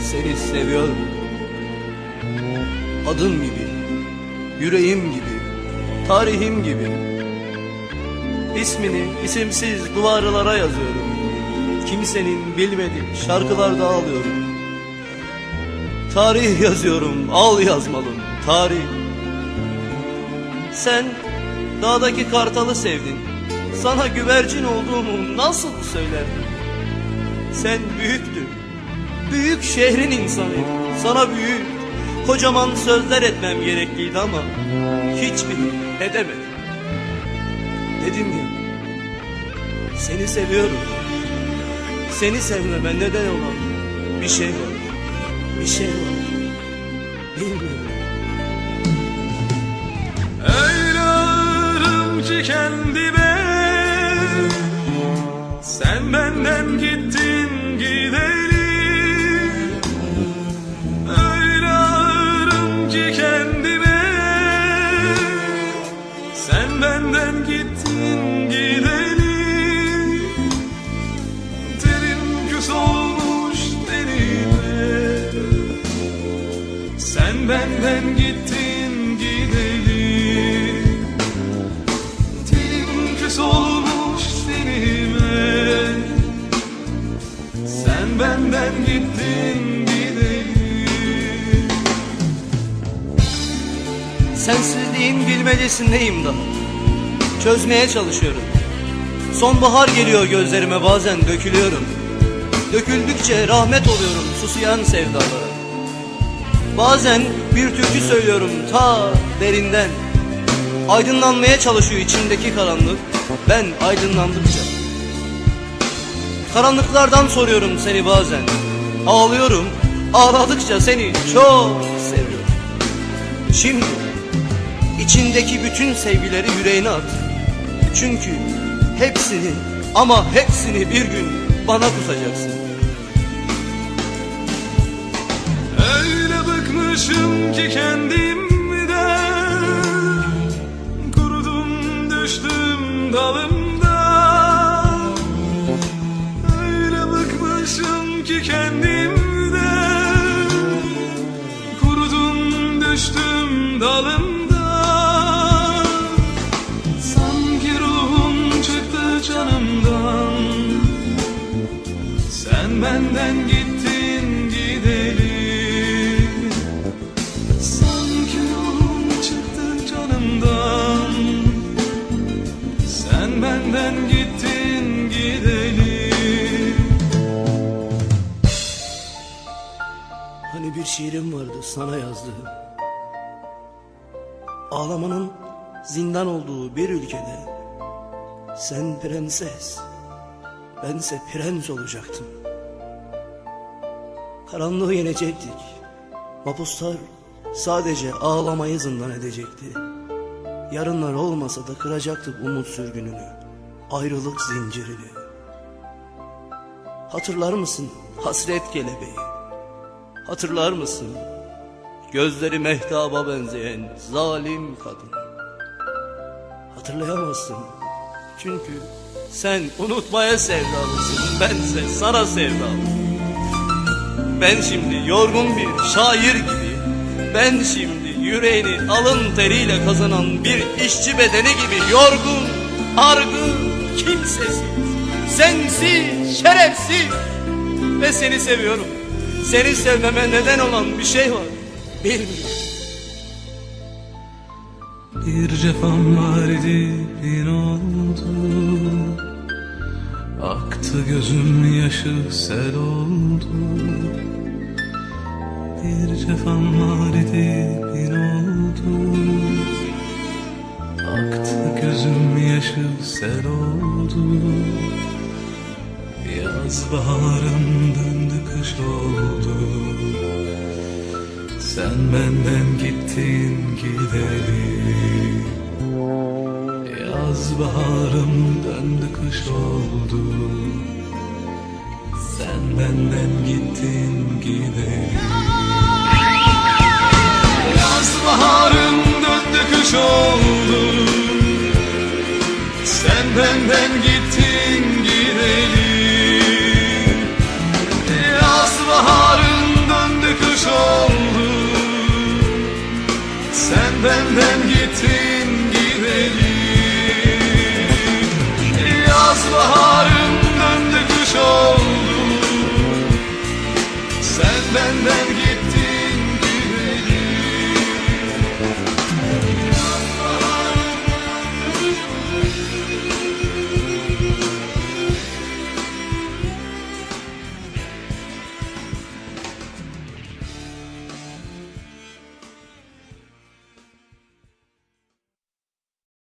Seni seviyorum. Adım gibi, yüreğim gibi, tarihim gibi. İsmini isimsiz duvarlara yazıyorum. Kimsenin bilmediği şarkılarda ağlıyorum. Tarih yazıyorum, al yazmalım, tarih. Sen dağdaki kartalı sevdin. Sana güvercin olduğumu nasıl söylerdim? Sen büyüktün. Büyük şehrin insanıydın. Sana büyük, kocaman sözler etmem gerekliydi ama hiçbir edemedim. Dedim ya, seni seviyorum. Seni sevmeme neden olan bir şey var. Bir şey var. Bilmiyorum. Öyle ağırım ki benden gittin gideli Telim küs olmuş tenime Sen benden gittin gideli Sensizliğin bilmecesindeyim daha. Çözmeye çalışıyorum. Sonbahar geliyor gözlerime bazen dökülüyorum. Döküldükçe rahmet oluyorum susayan sevdalara. Bazen bir türkü söylüyorum ta derinden. Aydınlanmaya çalışıyor içimdeki karanlık. Ben aydınlandıkça. Karanlıklardan soruyorum seni bazen. Ağlıyorum. Ağladıkça seni çok seviyorum. Şimdi içindeki bütün sevgileri yüreğine at. Çünkü hepsini ama hepsini bir gün bana tutacaksın. Bıkmışım ki kendimden Kurudum düştüm dalımdan Öyle bıkmışım ki kendimden Kurudum düştüm dalımdan Sanki ruhum çıktı canımdan. Sen benden gittin benden gittin gideli Hani bir şiirim vardı sana yazdığım. Ağlamanın zindan olduğu bir ülkede sen prenses, bense prens olacaktım. Karanlığı yenecektik. Mapuslar sadece ağlamayı zindan edecekti. Yarınlar olmasa da kıracaktık umut sürgününü, ayrılık zincirini. Hatırlar mısın hasret kelebeği? Hatırlar mısın? Gözleri mehtaba benzeyen zalim kadın. Hatırlayamazsın. Çünkü sen unutmaya sevdalısın. Bense sana sevdalıyım. Ben şimdi yorgun bir şair gibi. Ben şimdi yüreğini alın teriyle kazanan bir işçi bedeni gibi yorgun, argın, kimsesiz, sensiz, şerefsiz. Ve seni seviyorum. Seni sevmeme neden olan bir şey var. Bilmiyorum. Bir cefam var idi bin oldu Aktı gözüm yaşı sel oldu Bir cefam var idi bin oldu yaşı sel oldu Yaz baharım döndü kış oldu. Sen benden gittin gideli Yaz baharım döndü kış oldu. Sen benden gittin gideli Yaz baharım döndü kış oldu sen benden gittin gideli Yaz baharın döndü kış oldu. Sen benden gittin gideli Yaz baharın döndü kış oldu. Sen benden gittin